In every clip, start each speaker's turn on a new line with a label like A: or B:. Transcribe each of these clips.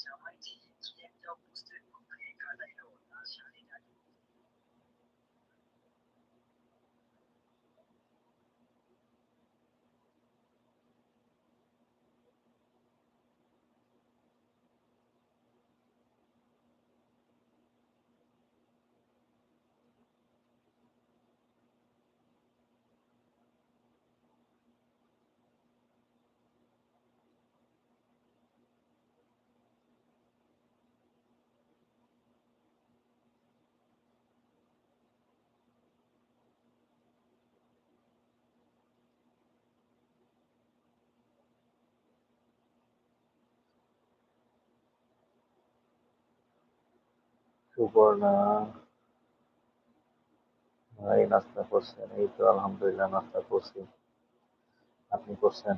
A: 小孩子現在比較不是很 OK 看了以後我拿下一個 Suparna ভাই, নাস্তা করছেন? এই তো আলহামদুলিল্লাহ, নাস্তা করছি। আপনি করছেন?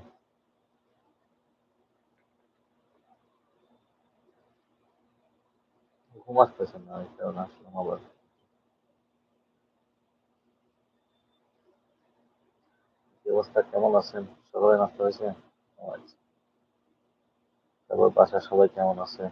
A: ঘুম আসতেছেন না আসলাম আবার। অবস্থা? কেমন আছেন? সকালে নাস্তা হয়েছে? আচ্ছা। তারপর বাসার সবাই কেমন আছে?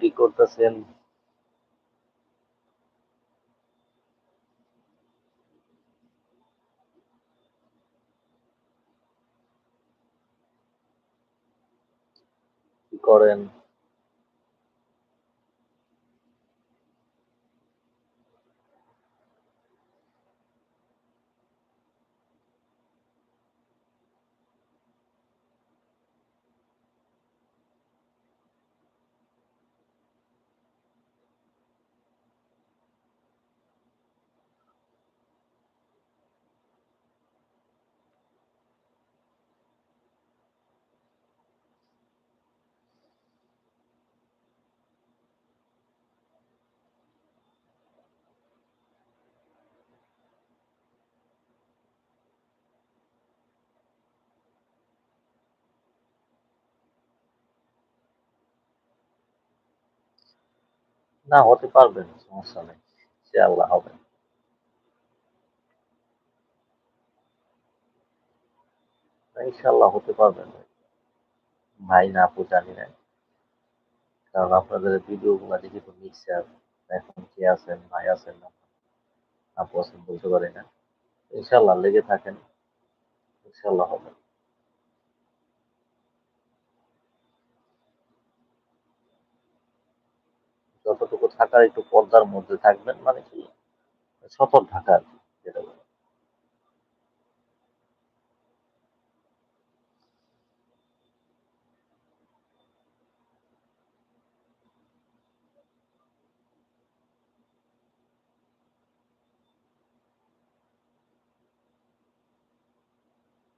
A: কি করতেছেন? করেন? না হতে পারবেন সমস্যা নেই, সে আল্লাহ হবে। ইনশাল্লাহ হতে পারবেন ভাই না আপু জানি না। কারণ আপনাদের ভিডিও গুলা দেখি তো মিক্সার এখন কে আছেন, ভাই আছেন না আপু আছেন বলতে পারি না। ইনশাল্লাহ লেগে থাকেন ইনশাল্লাহ হবে। যতটুকু থাকার একটু পর্দার মধ্যে থাকবেন মানে কি? সতর্ক থাকা আর যেটা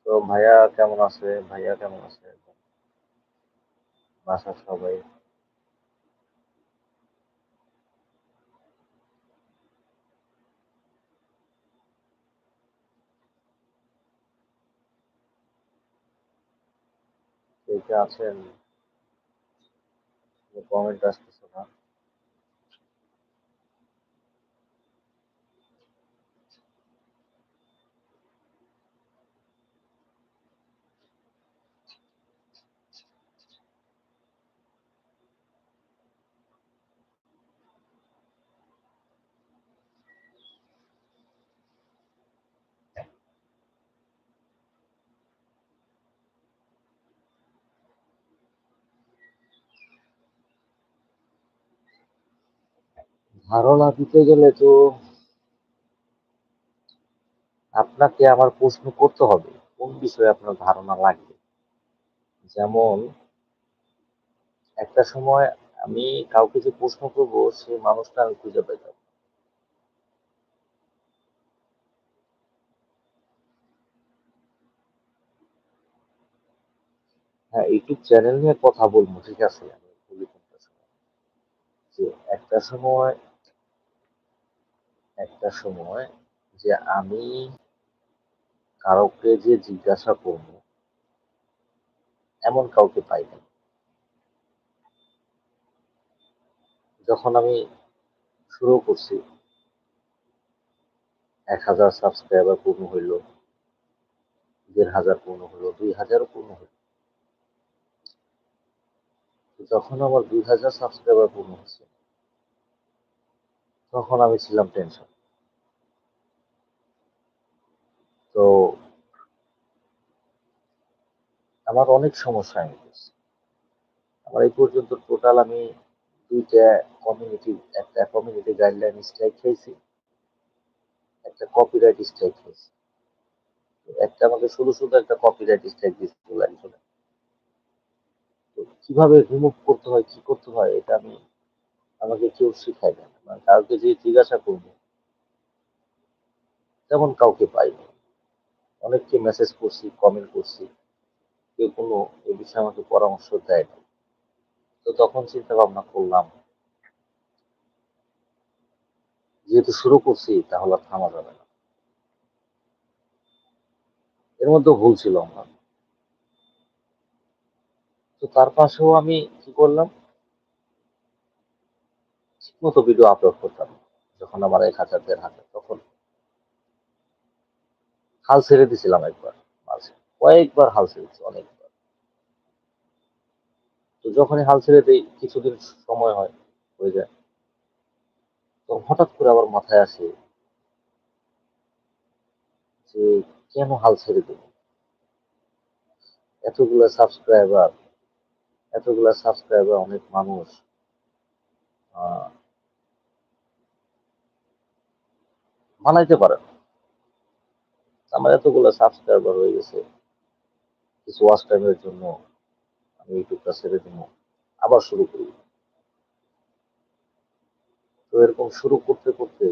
A: তো ভাইয়া কেমন আছে? ভাইয়া কেমন আছে? বাসার সবাই? আছেন? কমেন্ট আসতেছে না। ধারণা দিতে গেলে তো আপনাকে আমার প্রশ্ন করতে হবে, কোন বিষয়ে আপনার ধারণা লাগবে? যেমন, একটা সময় আমি কাউকে যে প্রশ্ন করব সেই মানুষটা আমি খুঁজে পেতাম হ্যাঁ ইউটিউব চ্যানেল নিয়ে কথা বলব, ঠিক আছে? আমি একটা সময় একটা সময় যে আমি কাউকে যে জিজ্ঞাসা করব, এমন কাউকে পাইনি যখন আমি শুরু করছি, এক হাজার সাবস্ক্রাইবার পূর্ণ হইল, দেড় হাজার পূর্ণ হলো দুই হাজারও পূর্ণ হইল। যখন আমার দুই হাজার সাবস্ক্রাইবার পূর্ণ হচ্ছে তখন আমি ছিলাম টেনশন তো আমার অনেক সমস্যা আমি আমার এই পর্যন্ত টোটাল আমি দুইটা কমিউনিটি একটা কমিউনিটি গাইডলাইন স্ট্রাইক খেয়েছি, একটা কপিরাইট স্ট্রাইক খেয়েছি। একটা আমাকে শুধু শুধু একটা কপিরাইট স্ট্রাইক দিচ্ছিল একজনে। কীভাবে রিমুভ করতে হয়, কি করতে হয়, এটা আমি আমাকে কেউ শিখাই না। মানে কাউকে যে জিজ্ঞাসা করব, তেমন কাউকে পাইনি। অনেককে মেসেজ করছি কমেন্ট করছি, কেউ কোনো এ বিষয়ে আমাকে পরামর্শ দেয় না তো তখন চিন্তা ভাবনা করলাম, যেহেতু শুরু করছি, তাহলে আর থামা যাবে না। এর মধ্যে ভুল ছিল আমার। তো তার পাশেও আমি কি করলাম ঠিকমতো ভিডিও আপলোড করতাম যখন আমার এক হাজার দেড় হাজার তখন। হাল ছেড়ে দিছিলাম একবার কয়েকবার হাল ছেড়েছি অনেকবার। তো যখনই হাল ছেড়ে দিই কিছুদিন সময় হয় হয়ে যায়। তো হঠাৎ করে আবার মাথায় আসে যে কেন হাল ছেড়ে দেব? এতগুলা সাবস্ক্রাইবার এতগুলা সাবস্ক্রাইবার অনেক মানুষ আহ, মানাইতে পারে না। আমার এতগুলো সাবস্ক্রাইবার হয়ে গেছে। কিছু ওয়াচ টাইমের জন্য আমি ইউটিউবটা ছেড়ে দিব। আবার শুরু করি। তো এরকম শুরু করতে করতে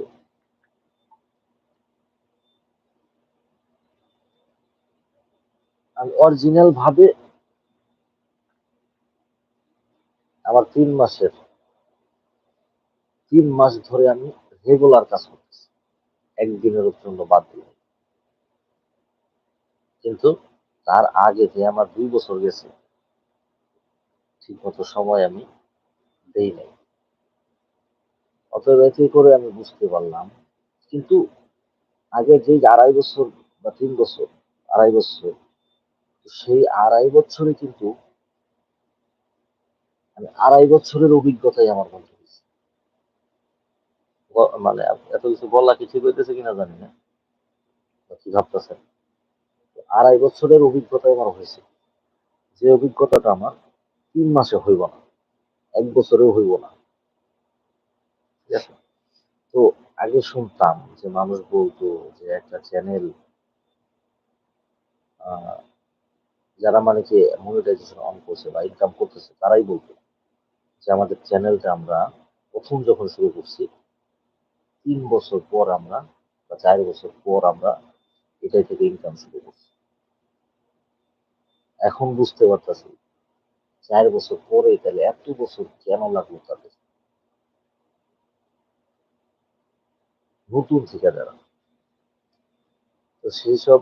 A: আমি অরিজিনাল ভাবে আমার তিন মাসের, তিন মাস ধরে আমি রেগুলার কাজ করতেছি। একদিনের জন্য বাদ দিয়ে কিন্তু তার আগে যে আমার দুই বছর গেছে ঠিক মতো সময় আমি দেই নাই। অতএব এতে করে আমি বুঝতে পারলাম, কিন্তু আগে যে আড়াই বছর বা তিন বছর, আড়াই বছর সেই আড়াই বছরে কিন্তু মানে আড়াই বছরের অভিজ্ঞতাই আমার মধ্যে মানে এত কিছু বলা কি ঠিক হইতেছে কিনা জানি না। কি ভাবতেছেন। আড়াই বছরের অভিজ্ঞতাই আমার হয়েছে। যে অভিজ্ঞতাটা আমার তিন মাসে হইব না, এক বছরেও হইব না। ঠিক আছে? তো আগে শুনতাম যে মানুষ বলতো যে একটা চ্যানেল যারা মানে কি মনিটাইজেশন অন করছে বা ইনকাম করতেছে, তারাই বলতো যে আমাদের চ্যানেলটা আমরা প্রথম যখন শুরু করছি তিন বছর পর আমরা, বা চার বছর পর আমরা এটাই থেকে ইনকাম শুরু করছি। এখন বুঝতে পারতেছি, চার বছর পরে তাহলে এত বছর কেন লাগল তাদের নতুন ঠিকাদারা। তো সেই সব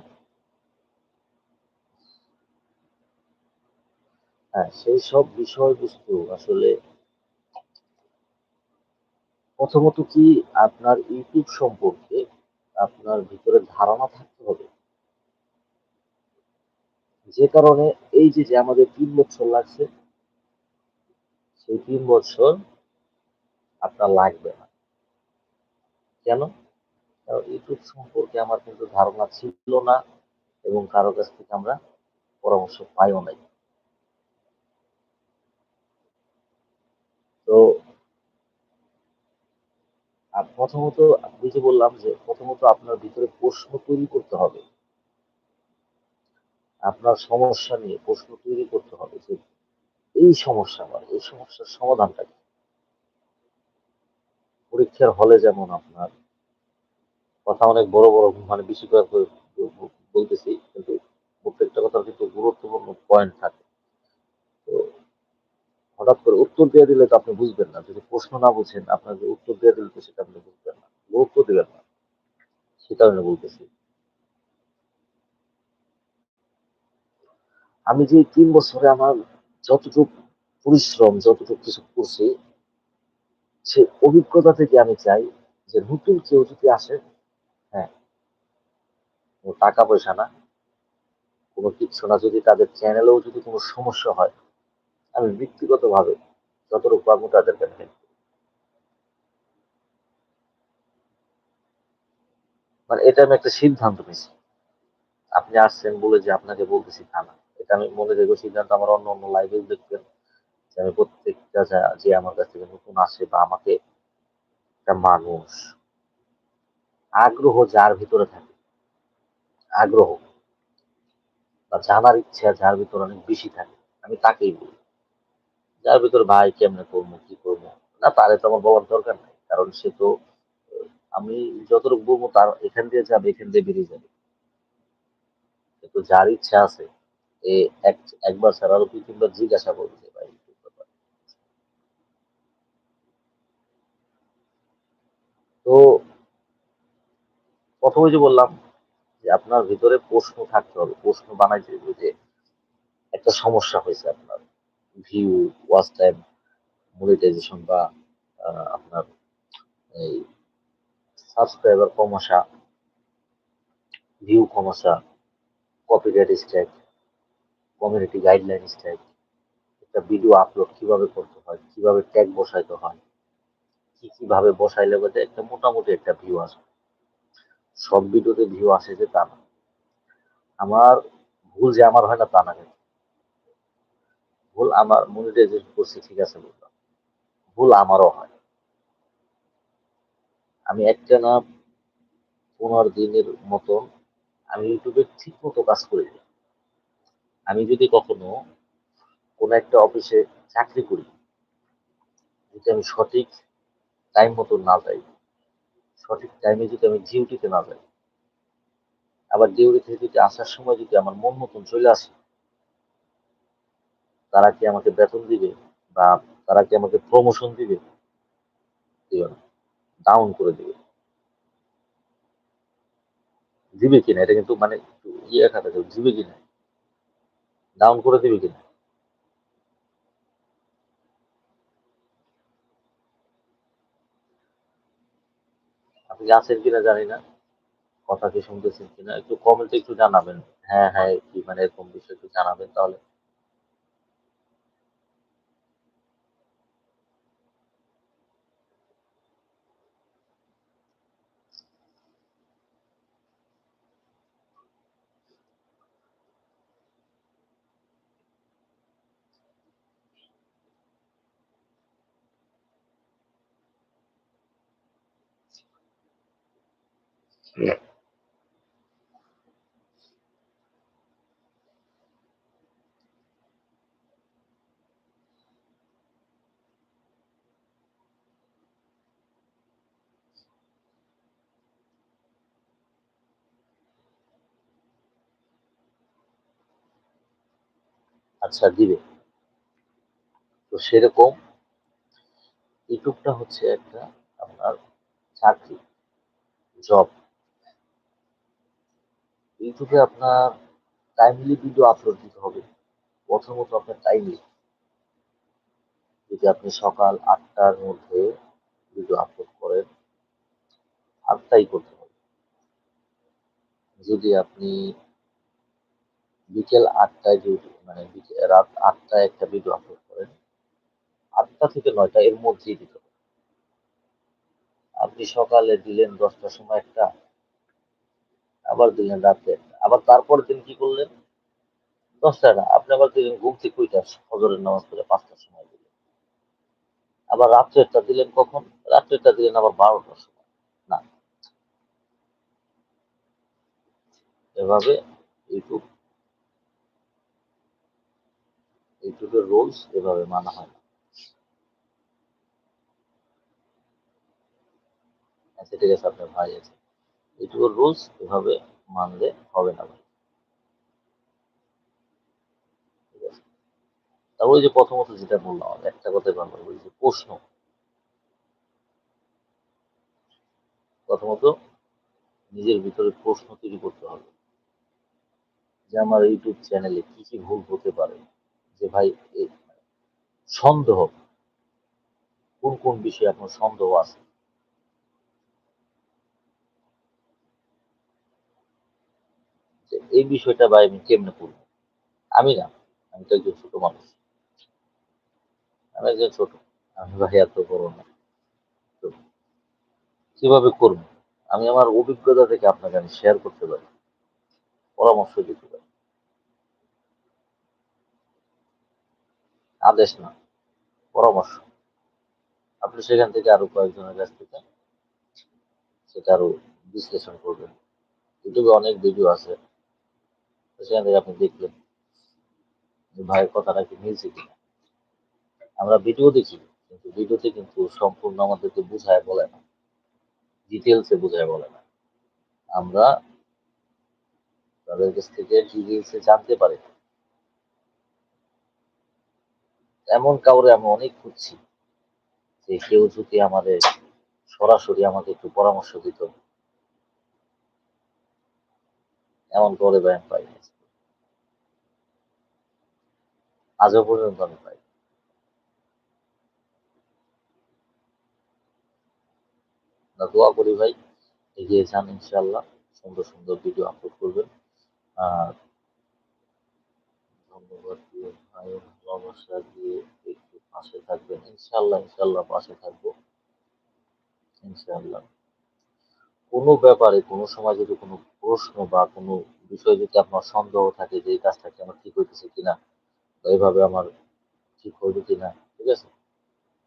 A: হ্যাঁ সেই সব বিষয়বস্তু আসলে প্রথমত কি আপনার ইউটিউব সম্পর্কে আপনার ভিতরে ধারণা থাকতে হবে? যে কারণে এই যে যে আমাদের তিন বছর লাগছে, সেই তিন বছর আপনার লাগবে না। কেন? কারণ ইউটিউব সম্পর্কে আমার কিন্তু ধারণা ছিল না এবং কারও কাছ থেকে আমরা পরামর্শ পাইও নাই। তো প্রথমত আমি যে বললাম যে প্রথমত আপনার ভিতরে প্রশ্ন তৈরি করতে হবে। আপনার সমস্যা নিয়ে প্রশ্ন তৈরি করতে হবে যে এই সমস্যা আমার এই সমস্যার সমাধানটা কি? পরীক্ষার হলে যেমন আপনার কথা অনেক বড় বড় মানে বেশি করে বলতেছি, কিন্তু প্রত্যেকটা কথার কিন্তু গুরুত্বপূর্ণ পয়েন্ট থাকে। তো হঠাৎ করে উত্তর দিয়ে দিলে তো আপনি বুঝবেন না। যদি প্রশ্ন না বুঝেন আপনাকে উত্তর দিয়ে দিলে তো সেটা আপনি বুঝবেন না। গুরুত্ব দিবেন না। সে কারণে বলতেছি। আমি যে তিন বছরে আমার যতটুকু পরিশ্রম, যতটুকু কিছু করছি, সে অভিজ্ঞতা থেকে আমি চাই যে নতুন কেউ যদি আসে হ্যাঁ টাকা পয়সা না, কোনো কিছু না, যদি তাদের চ্যানেলেও যদি কোনো সমস্যা হয় আমি ব্যক্তিগতভাবে যতটুকু পারব তাদেরকে হেল্প মানে এটা আমি একটা সিদ্ধান্ত নিয়েছি। আপনি আসছেন বলে যে আপনাকে বলতেছি তা না। এটা আমি মনে রেখে সিদ্ধান্ত আমার অন্য অন্য লাইভেও দেখবেন যে আমি প্রত্যেকটা যে আমার কাছ থেকে নতুন আসে বা আমাকে একটা মানুষ, আগ্রহ যার ভিতরে থাকে, আগ্রহ বা জানার ইচ্ছা যার ভিতরে অনেক বেশি থাকে, আমি তাকেই বলি। যার ভিতরে ভাই কেমনে করব, কি করব? না, তারে তো আমার বলার দরকার নেই, কারণ সে তো আমি যতটুকু বলব তার এখান দিয়ে যাবে, এখান দিয়ে বেরিয়ে যাবে। কিন্তু যার ইচ্ছা আছে, এ একবার ছাড়া আরও তিনবার জিজ্ঞাসা করবে তো প্রথমে যে বললাম যে আপনার ভিতরে প্রশ্ন থাকতে হবে, প্রশ্ন বানাইতে হবে যে একটা সমস্যা হয়েছে আপনার। ভিউ ওয়াচ টাইম মনিটাইজেশন বা আপনার এই সাবস্ক্রাইবার কম ভিউ কম আসা copyright strike community guideline strike একটা ভিডিও আপলোড কীভাবে করতে হয়, কীভাবে ট্যাগ বসাইতে হয়, কি কীভাবে বসাইলে বোধ একটা মোটামুটি একটা ভিউ আসবে। সব ভিডিওতে ভিউ আসে যে তা না। আমার ভুল যে আমার হয় না তা না ভুল আমার মনিটাইজেশন করছি, ঠিক আছে বললাম ভুল আমারও হয় আমি একটা না পনেরো দিনের মতন আমি ইউটিউবে ঠিক মতো কাজ করি আমি যদি কখনো কোনো একটা অফিসে চাকরি করি, যদি আমি সঠিক টাইম মতো না যাই, সঠিক টাইমে যদি আমি ডিউটিতে না যাই, আবার ডিউটি থেকে যদি আসার সময় যদি আমার মন মতন চলে আসে তারা কি আমাকে বেতন দিবে বা তারা কি আমাকে প্রমোশন দিবে? ডাউন করে দিবে। দিবে কিনা? এটা কিন্তু মানে ইয়ে খাতা দিবে কিনা? ডাউন করে দিবে কিনা? আপনি আছেন কিনা জানি না। কথা কি শুনতেছেন কিনা? একটু কমেন্টে একটু জানাবেন। হ্যাঁ হ্যাঁ কি মানে এরকম বিষয় একটু জানাবেন তাহলে। আচ্ছা দিবে তো সেরকম ইউটিউবটা হচ্ছে একটা আপনার চাকরি জব ইউটিউবে আপনার টাইমলি ভিডিও আপলোড দিতে হবে। প্রথমত আপনার টাইমলি যদি আপনি সকাল আটটার মধ্যে ভিডিও আপলোড করেন আটটাই করতে হবে। যদি আপনি বিকেল আটটায় মানে রাত আটটায় একটা ভিডিও আপলোড করেন, আটটা থেকে নয়টা এর মধ্যেই দিতে হবে। আপনি সকালে দিলেন দশটার সময় একটা আবার দিলেন রাত্রে। আবার তারপর দিন কি করলেন? দশটা না, আপনি আবার দিলেন ঘুম থেকে কুইটা হজরের নামাজ পড়ে পাঁচটার সময় দিলেন। আবার রাত্রেরটা দিলেন কখন? রাত্রেরটা দিলেন আবার বারোটার সময়। না। এভাবে ইউটিউব ইউটিউবের রোলস এভাবে মানা হয় না। আচ্ছা, ঠিক আছে, আপনার ভাই আছে। ইউটিউবের রুলস এভাবে মানলে হবে না ভাই। তারপর যে প্রথমত যেটা বললাম একটা কথাই বারবার বলি যে প্রশ্ন। প্রথমত নিজের ভিতরে প্রশ্ন তৈরি করতে হবে। যে আমার ইউটিউব চ্যানেলে কি কি ভুল হতে পারে? যে ভাই সন্দেহ, কোন কোন বিষয়ে আপনার সন্দেহ আছে যে এই বিষয়টা ভাই আমি কেমনে করব? আমি না, আমি তো একজন ছোট মানুষ। আমি একজন ছোট, আমি ভাই এত বড় না। তো কীভাবে করব? আমি আমার অভিজ্ঞতা থেকে আপনাকে আমি শেয়ার করতে পারি। পরামর্শ দিতে পারি। আদেশ না, পরামর্শ। আপনি সেখান থেকে আরও কয়েকজনের কাছ থেকে সেটা আরও বিশ্লেষণ করবেন। ইউটিউবে অনেক ভিডিও আছে। সেখান থেকে আপনি দেখবেন যে ভাইয়ের কথাটা কি মিলছে কিনা। আমরা ভিডিও দেখি, কিন্তু ভিডিওতে কিন্তু সম্পূর্ণ আমাদেরকে বুঝায় বলে না। ডিটেলসে বুঝায় বলে না। আমরা তাদের কাছ থেকে ডিটেলসে জানতে পারি এমন কাউরে আমি অনেক খুঁজছি যে কেউ যদি আমাদের সরাসরি আমাকে একটু পরামর্শ দিত। এমন করে ভাই আমি পাইনি আজও পর্যন্ত আমি পাই। দোয়া করি ভাই, এগিয়ে যান ইনশাল্লাহ সুন্দর সুন্দর ভিডিও আপলোড করবেন। আর ধন্যবাদ দিয়ে ভালোবাসা দিয়ে একটু পাশে থাকবেন। ইনশাল্লাহ ইনশাল্লাহ পাশে থাকব। ইনশাল্লাহ কোনো ব্যাপারে, কোনো সময় যদি কোনো প্রশ্ন বা কোনো বিষয় যদি আপনার সন্দেহ থাকে যে এই কাজটা কি আমার ঠিক হইতেছে কিনা এইভাবে আমার ঠিক হইবে কিনা, ঠিক আছে?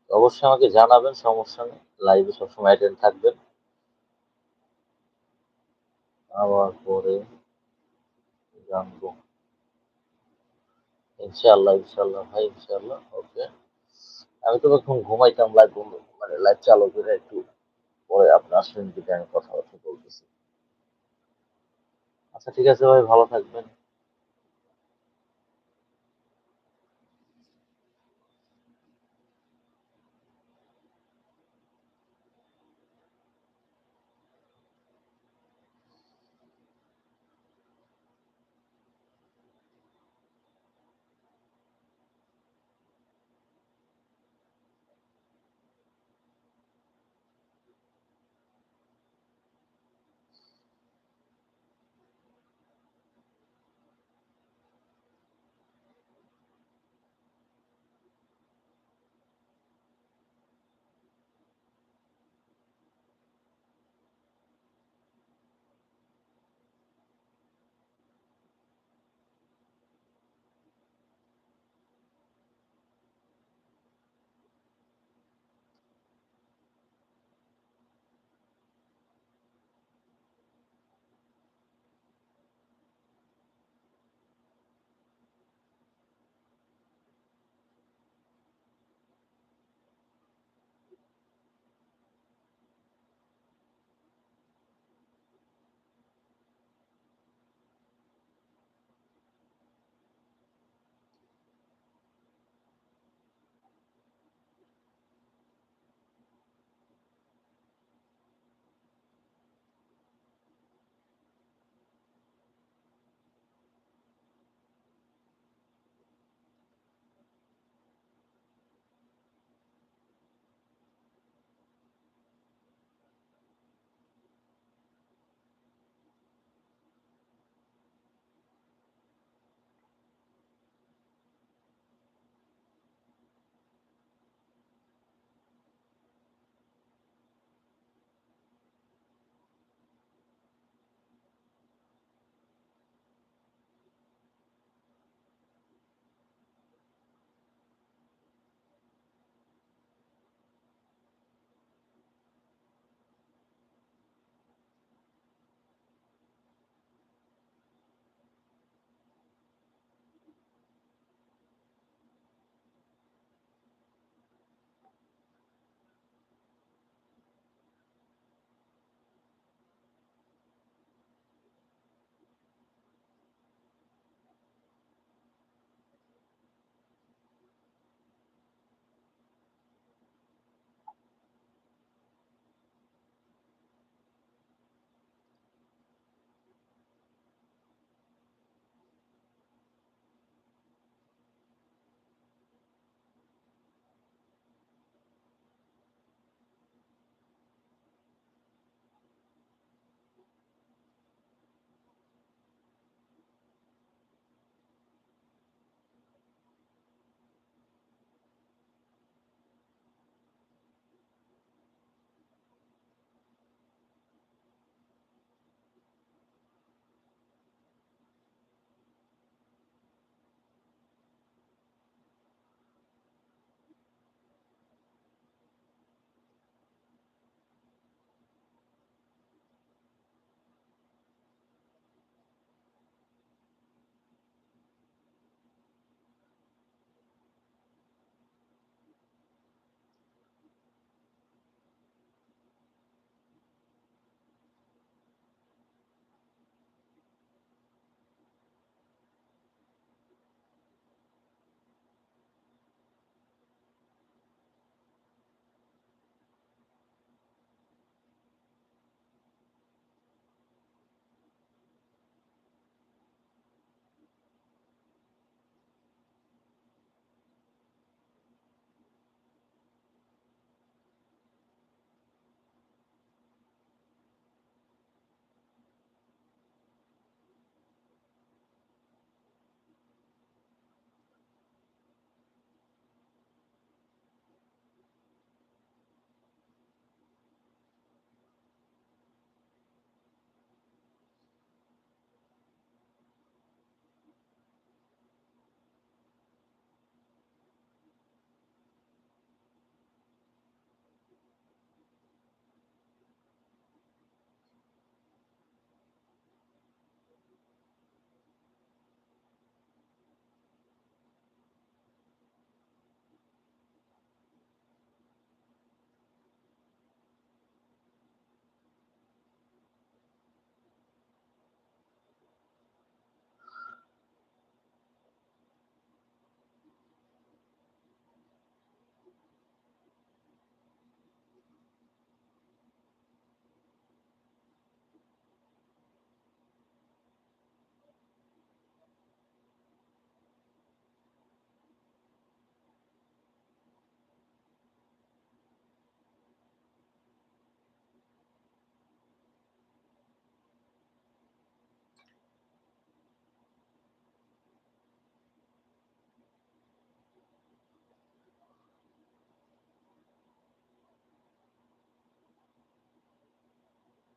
A: অবশ্যই আমাকে জানাবেন, সমস্যা নেই। লাইভে সবসময় অ্যাটেন্ড থাকবেন। আবার পরে জানব। ইনশাআল্লাহ ইনশাআল্লাহ, ভাই, ইনশাআল্লাহ ওকে আমি তো এখন ঘুমাইতাম লাইভ মানে লাইভ চালু করে একটু পরে আপনার যদি আমি কথাবার্তা বলতেছি। আচ্ছা ঠিক আছে ভাই, ভালো থাকবেন।